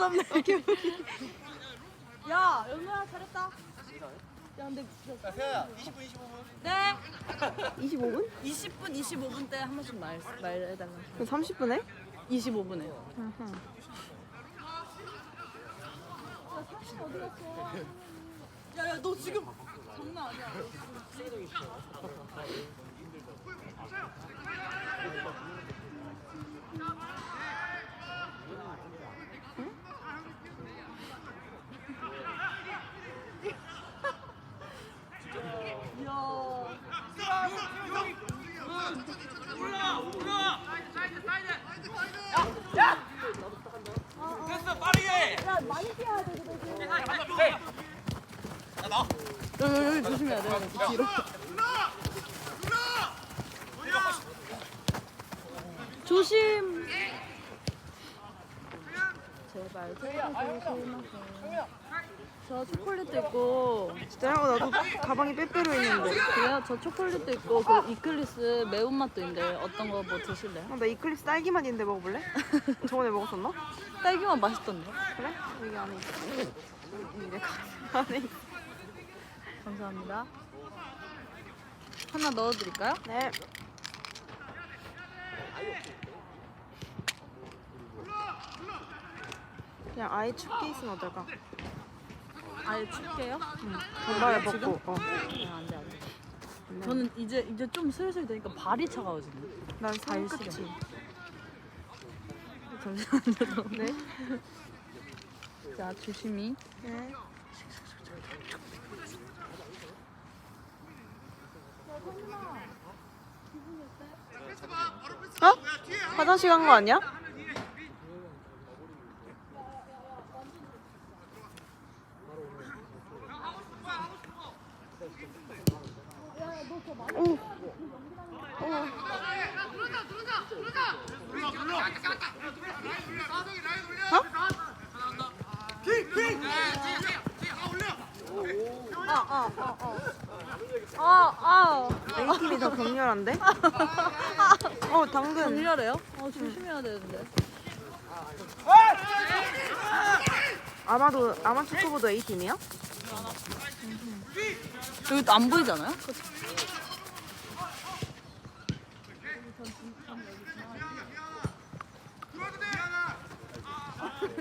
썸네일. 야, 연우야 잘했다. 야, 근데 자, 세아야, 20분, 25분. 네. 25분? 20분, 25분 때 한 번씩 말 말해달라. 그럼 30분에? 25분에. 야, 야, 너 지금 장난 아니야. 여기, 여기 조심해야 돼. 뒤로. 조심. 제발, 제발 조심하세요. 저 초콜릿도 있고, 진짜요? 어, 나도 가방에 빼빼로 있는데. 그래요? 저 초콜릿도 있고, 그 이클리스 매운맛도 있는데 어떤 거 뭐 드실래요? 어, 나 이클립스 딸기맛 있는데 먹어볼래? 저번에 먹었었나? 딸기맛 맛있던데? 그래? 여기 안에 있어. 여기 가- 안에 있어. 감사합니다. 하나 넣어드릴까요? 네. 그냥 아예 춥게 있으면 어떨까? 아예 춥게요? 단발에 지금? 벗고. 어. 아, 안 돼, 안 돼. 저는 이제 이제 좀 슬슬 되니까 발이 차가워지네. 난발 손끝이. 시려. 잠시만요. 네. 자, 조심히. 네. 어? 화장실 간 거 아니야? 어? 아, 아. 팀이 더 격렬한데? 어 당근. 정렬해요? 어, 조심해야 되는데. 아마도 아마 축구보도 A 팀이야? 여기 안 보이잖아요?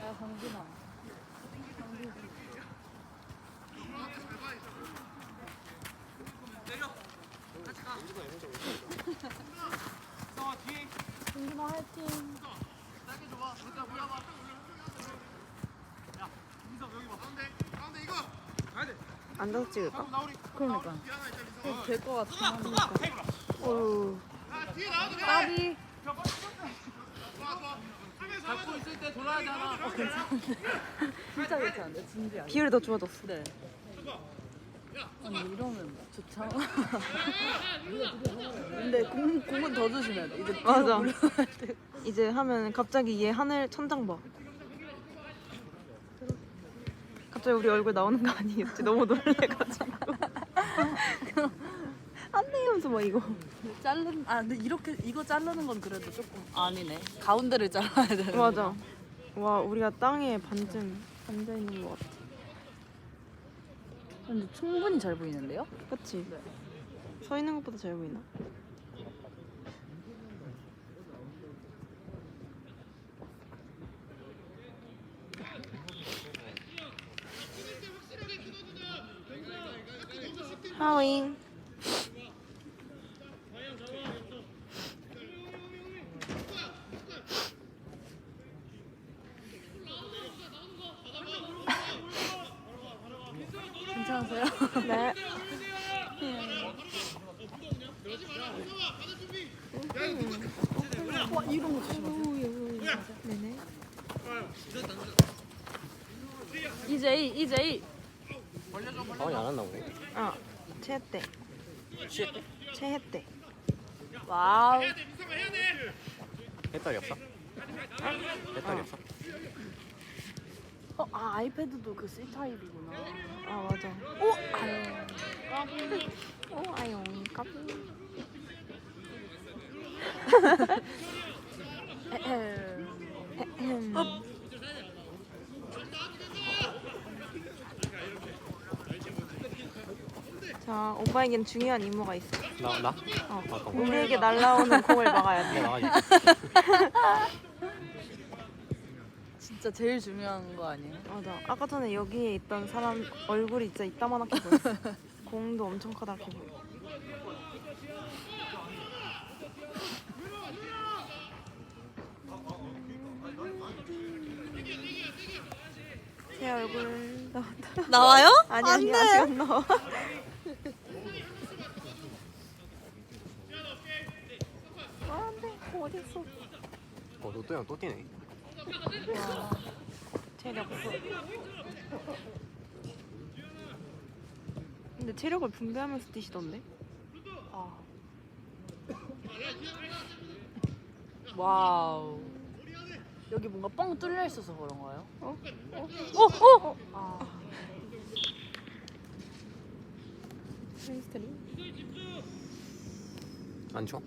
야, 강진아. 화이팅. 앉아서 찍을까? 그러니까. 될것 같아. 어우. 까비. 잡고 있을 때 돌아야 되나? 어, 괜찮은데. 진짜 괜찮은데, 진지하게. 비율이 더 좋아졌어. 네. 아니 이러면 좋죠. 근데 공 공은 더 조심해야 돼. 이제 뒤로 맞아. 이제 하면 갑자기 얘 하늘 천장 봐. 갑자기 우리 얼굴 나오는 거 아니겠지? 너무 놀래가지고. 안돼 막 이거. 자른 아 근데 이렇게 이거 자르는 건 그래도 조금 아니네. 가운데를 잘라야 되는. 맞아. 와 우리가 땅에 반쯤 앉아 있는 것 같아. 근데 충분히 잘 보이는데요? 그치? 네. 서 있는 것보다 잘 보이나? 괜찮으세요? 네. 와 이런 거 조심하세요. 네네. 이제이 이제이 가만히 안 왔나 보네. 아, 체했대. 취했대? 때. 와우. 배터리 없어? 배터리 없어? 어, 아 아이패드도 그 C 타입이구나. 아 맞아. 오, 아유. 까비. 오 아용 까비. 에헴. 자 오빠에겐 중요한 임무가 있어. 나 나? 어. 거? 우리에게 날라오는 공을 막아야 돼. 진짜 제일 중요한 거 아니에요? 맞아. 아까 전에 여기에 있던 사람 얼굴이 진짜 이따만하게 보였어. 공도 엄청 커다랗게 보여. 제 얼굴 나왔다. 나와요? 아니 안 아니 돼. 아직 안 나와. 로또 형또 뛰네. 체력. 근데 체력을 분배하면서 뛰시던데? 아. 와우. 여기 뭔가 뻥 뚫려 있어서 그런 거예요? 어? 어? 어, 어. 아. 안 쳐?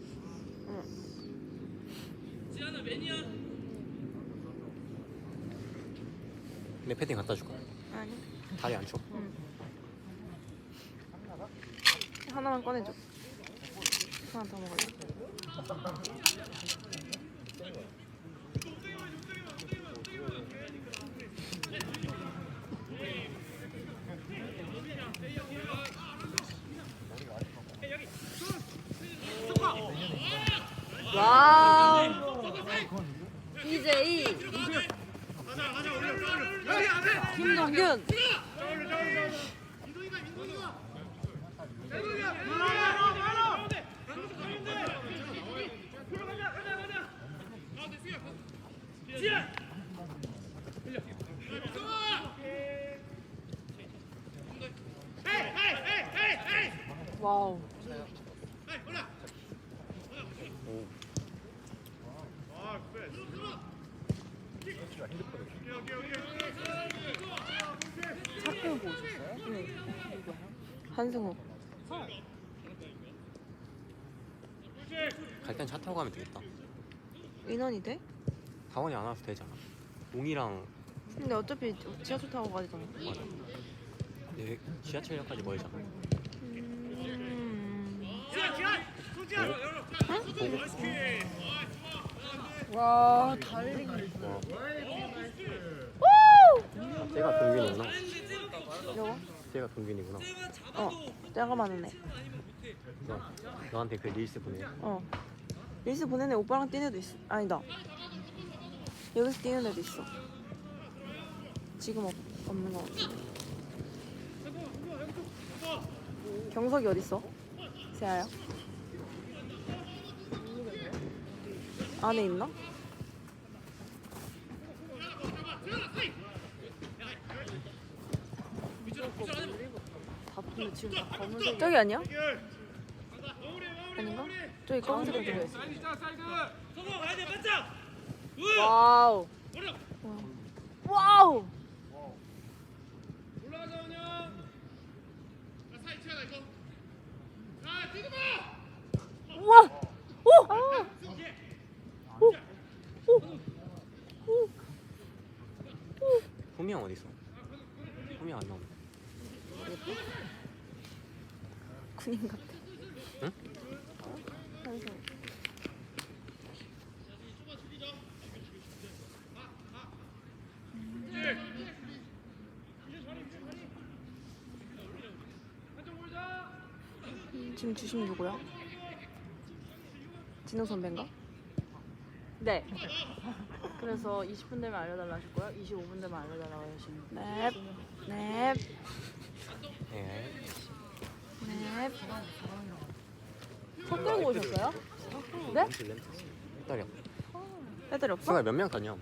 내 패딩 갖다 줄까? 아니 다리 안 쳐? 하나만 꺼내줘. 하나 더 먹을래. 한승우. 갈땐 차 타고 가면 되겠다. 인원이 돼? 다원이 안 와도 되잖아. 웅이랑 근데 어차피 지하철 타고 가잖아. 맞아. 내 지하철역까지 멀잖아. 음. 와, 달리기. 어. 아, 쟤가 동균이구나. 이거? 쟤가 동균이구나. 어. 작아 많은 애. 너, 너한테 그 릴스 보내. 어. 릴스 보낸 애 오빠랑 뛰는 애도 있어. 아니다. 여기서 뛰는 애도 있어. 지금 없, 없는 거 같아. 경석이 어딨어? 세아야? 안에 있나? 근데 지금 다 검은색. 저기 아니야? 아닌가? 저기 검은색으로 들어있어. 와우. 와. 와우. 우와. 오. 아. 호미 형 어디 있어? 호미 형안 나오네. 군인 같아. 응? 한승. 지금 주심 누구야? 진호 선배인가? 네. 그래서 20분 되면 알려달라 하셨고요. 25분 되면 알려달라고 하시는. 넵, 넵, 예. 넵. 손 들고 오셨어요? 네? 딸이야. 애들이 없어? 승아 몇명 갔냐?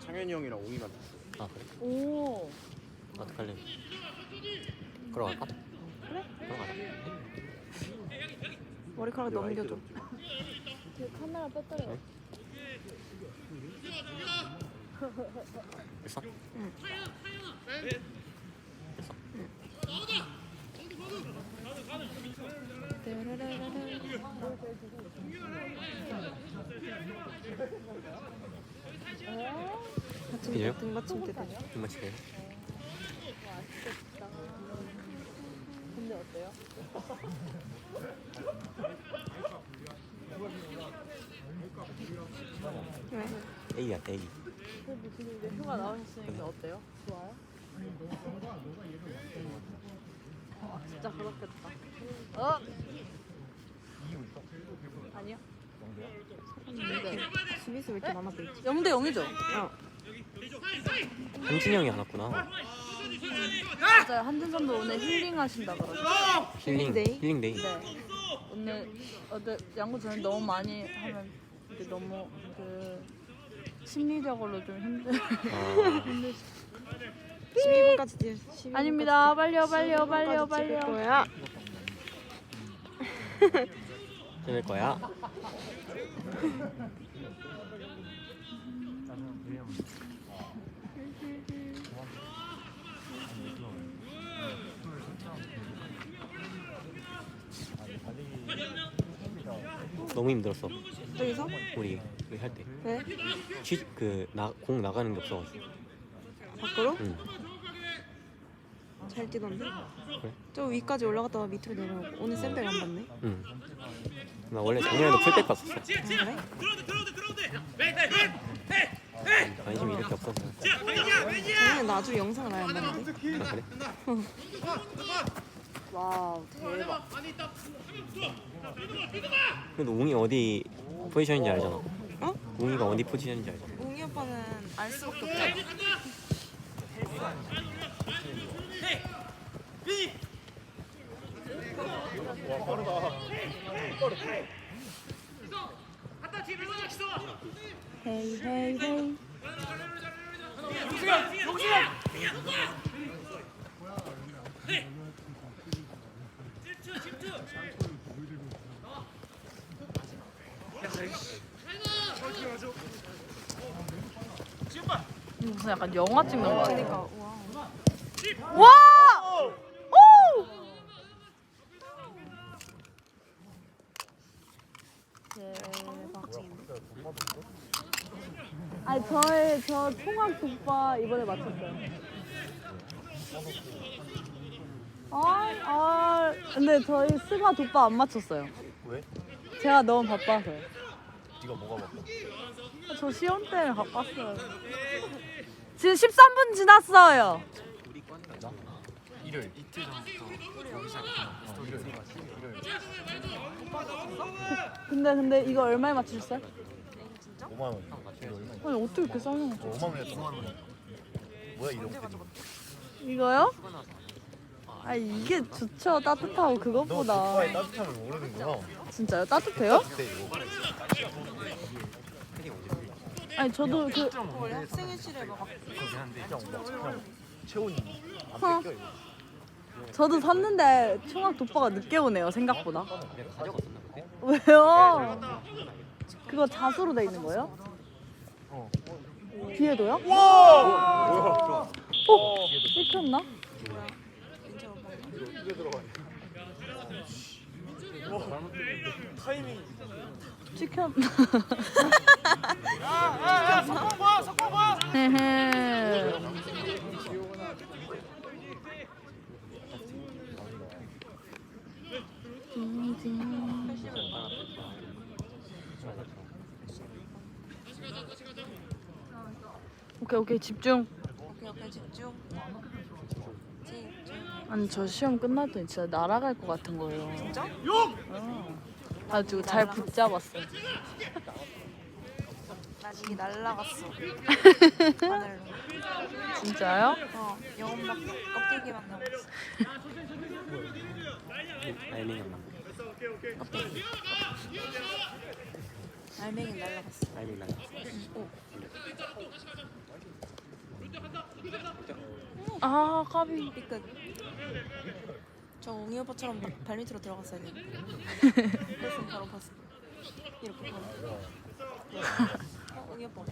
창현이 형이랑 옹이만 아 그래? 오. 어떡할래? 걸어갈까? 머리카락 넘겨줘. 카메라 뺐더래. 됐어? 응. 됐어? 그래요? 등받침대 대. 정말 치래요? 근데 어때요? 왜? A야 A 그래도 지금 이제 휴가 나오셨으니까 어때요? 좋아요? 아, 진짜 그렇겠다. 어? 아니요. 수비수 왜 이렇게 많아 보이지? 0대 0이죠? 어. 한진영이 안 왔구나 맞아요. 한준선도 오늘 힐링 하신다 그러죠. 힐링 힐링데이? 힐링데이 네. 오늘 어제 양구 전에 너무 많이 하면 이게 너무 그 심리적으로 좀 힘들. 아, 힘들. 12분까지 뛰어. 12분까지 아닙니다. 빨리요, 빨리요, 빨리요, 12분까지 빨리요. 찍을 거야. 끊을 거야 너무 힘들었어 저기서? 우리 우리 할 때 왜? 그공 나가는 게 없어가지고 밖으로? 응. 잘 뛰던데? 그래? 저 위까지 올라갔다가 밑으로 내려오고 오늘 샌백 안 봤네. 응. 나 원래 작년에도 풀백 봤었어 아, 그래? 관심이 이렇게 없어서 작년에 나주 영상을 아예 안 봤는데. 아, 그래? 와우, 대박. 그래도 웅이 어디 포지션인지 알잖아 어? 웅이가 어디 포지션인지 알잖아 웅이 오빠는 알 수밖에 없잖아. 헤이, 헤이, 헤이. 무슨 약간 영화 찍는 거 같아. 그러니까 와. 와! 오! 아니 저의 저 통학 독바 이번에 맞췄어요. 아, 아, 근데 저희 스가 독바 안 맞췄어요. 왜? 제가 너무 바빠서요. 네가 뭐가 바빠? 저 시험 때문에 바빴어요. 지금 13분 지났어요. 일요일 이틀 전부터. 일요일. 근데 근데 이거 얼마에 맞추셨어요? 5만 원. 아니 어떻게 이렇게 싸요? 5만 원이야, 5만 원. 뭐야 이런 거? 이거요? 아 이게 좋죠 따뜻하고 너 그것보다 오빠의 따뜻함을 모르는구나. 진짜요 따뜻해요? 그때 이거. 아니 저도 그 원래 학생회실에 막 이거. 저도 샀는데 총각 독바가 늦게 오네요 생각보다? 왜요? 그거 자수로 돼 있는 거예요? 어. 뒤에도요? 뭐야? 어? 찍혔나? 이게 들어가. 타이밍. 찍혔 야야야 석공 봐, 석공 봐. 헤헤 오케이 오케이 집중 오케이 오케이 집중. 집중. 아니 저 시험 끝났더니 진짜 날아갈 것 같은 거예요 진짜? 어. 아주 잘 붙잡았어요 난 이게 날라갔어. 하늘로. 진짜요? 어, 영혼 밖 껍데기만 남았어. 알맹이 안 남고 껍데기. 알맹이 날라갔어. 알맹이 나 아 까비 삐끗. 저 웅이 오빠처럼 발밑으로 들어갔어야 돼. 그래서 바로 봤어. 이렇게 바로. 어, 웅이 오빠. 어?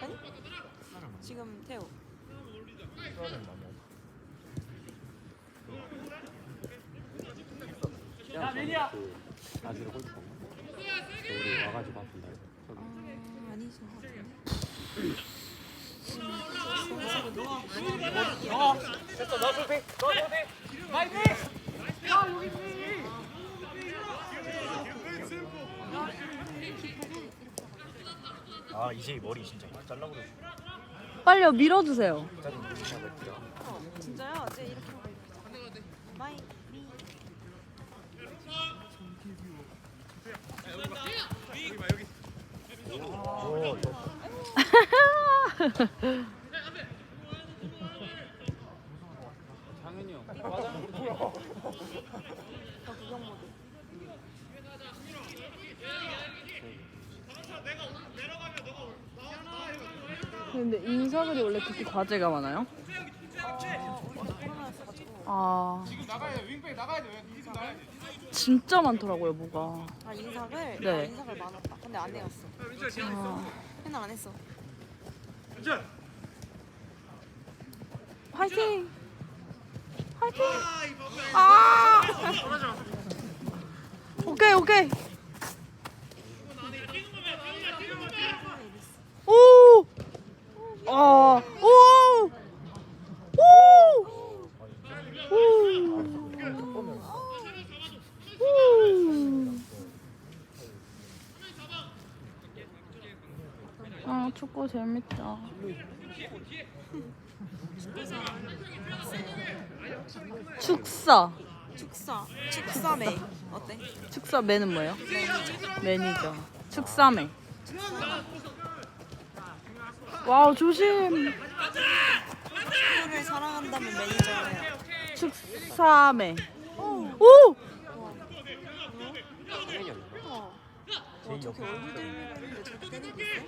아니? 지금 태우. 야. 그 나주로 골프 와가지고 아픈다. 아 아니죠. 어 됐어 너 쇼팅 너 쇼팅 나이스 야 여기 있니 아 이제 머리 진짜 잘라버려 빨리요 밀어주세요. 어, 진짜요? 이제 이렇게 하고 있자. 마이 미. 오 상현이 형. 저 구경 모드. 근데 그렇게 과제가 많아요? 아 나가야 돼 윙백 나가야 돼 나가야 돼 진짜 많더라고요 뭐가. 아 인삭을? 네. 아, 인삭을 많았다. 근데 안 해왔어. 아, 맨날 안 했어. 화이팅! 화이팅! 아! 오케이 오케이. 오! 아! 오! 오! 오! 아 축구 재밌다. 축사. 축사. 축사매. 어때? 축사매는 뭐예요? 매니저. 축사매. 와우 조심. 축구를 사랑한다면 매니저를 해요. 축사매. 오! 어. 저렇게 때리고 있어?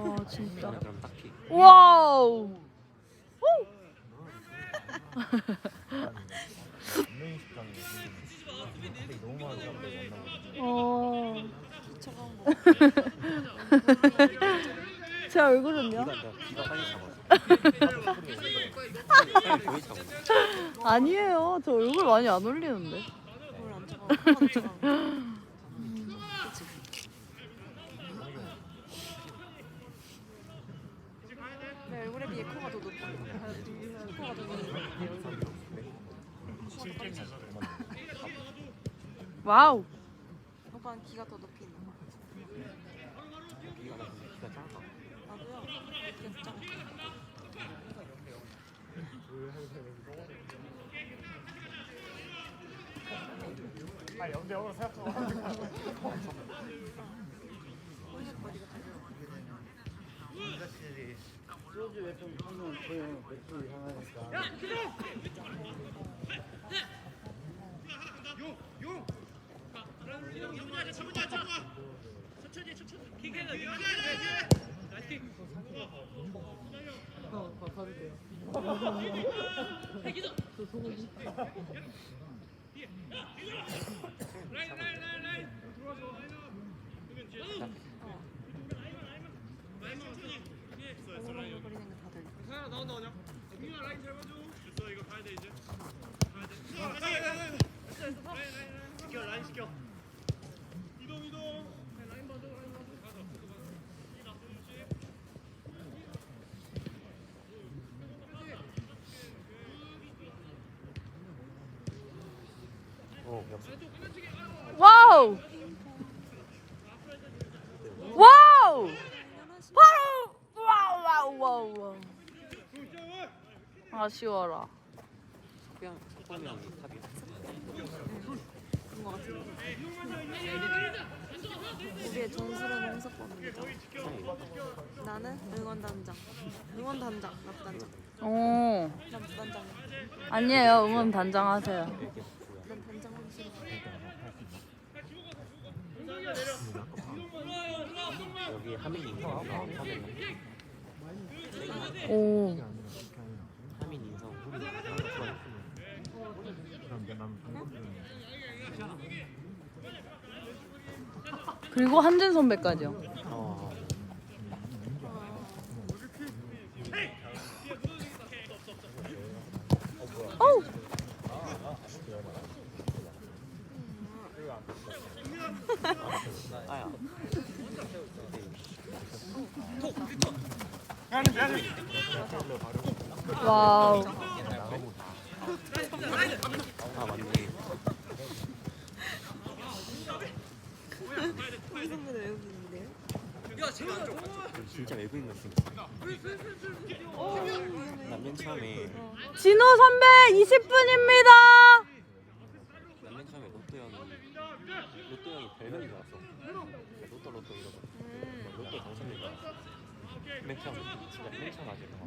와 진짜. 딱. 와우. 분명히 식당에 근데 너무 많은 사람들 만나고 어. 제 얼굴은요? 빨리. 아니에요. 저 얼굴 많이 안 올리는데. 뭘안 잡아. 한번 잡아. 그치. 내 얼굴에 비해 코가 더 높아. 코가 더 높아. 와우. 오빠는 귀가 더 높이 있는 거. 귀가 나 근데 귀가 작아. 나도요. 작아. 아 영대형으로 생각하고 오글오글거 리는 거 다들. 어, 와우. 와우. 바로 와우 와우 와우 와우. 아쉬워라. 그런 같은데. 우리의 전술은 홍석범입니다. 나는 응원단장. 응원단장. 납단장. 오. 납단장. 아니에요. 응원 단장하세요. 여기 하민 인성 오. 하민 인성 그리고 한진 선배까지요. 로또 형이 별명이 나왔어. 로또 로또 이러고 음. 로또 당첨된 거. 맨 처음 진짜 맨 처음 아직 막.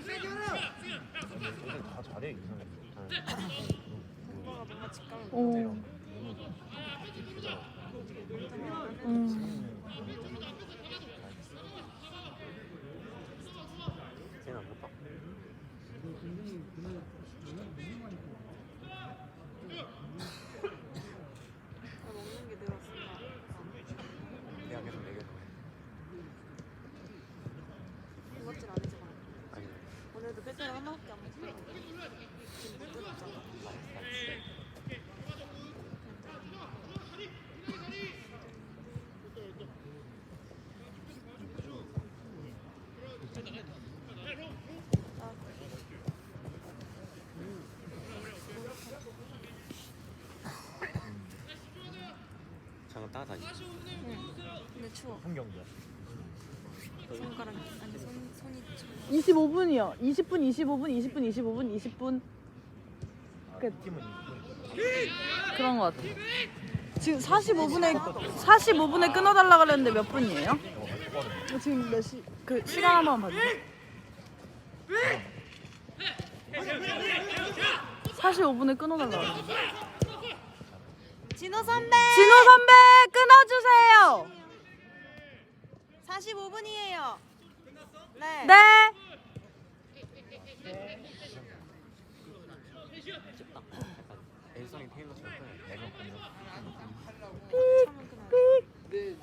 근데 지금 하면서 다 잘해 이상해. 오빠가 뭔가 직감을 오. 못해요. 음. 쟤는 못 봐. 아, 먹는 게 늘었습니다. 내가 계속 내게 이것질 아니지만 아니 오늘도 빼빼로 하나밖에 안 먹고 지금 못 들었잖아. 잠깐 따라다니. 응. 근데 추워. 풍경이야. 손가락 아니 손 손이 추워. 25분이요. 20분, 25분, 20분, 25분, 20분. 끝. 팀은 그런 것 같아. 지금 45분에 45분에 끊어달라 그랬는데 몇 분이에요? 지금 몇 시? 그 시간 한번 봐주세요. 45분에 끊어달라 그랬는데. 진호 선배. 진호 선배 끊어주세요. 45분이에요. 네. 네. 애성이 테일러처럼 약간 그런 삐, 삐.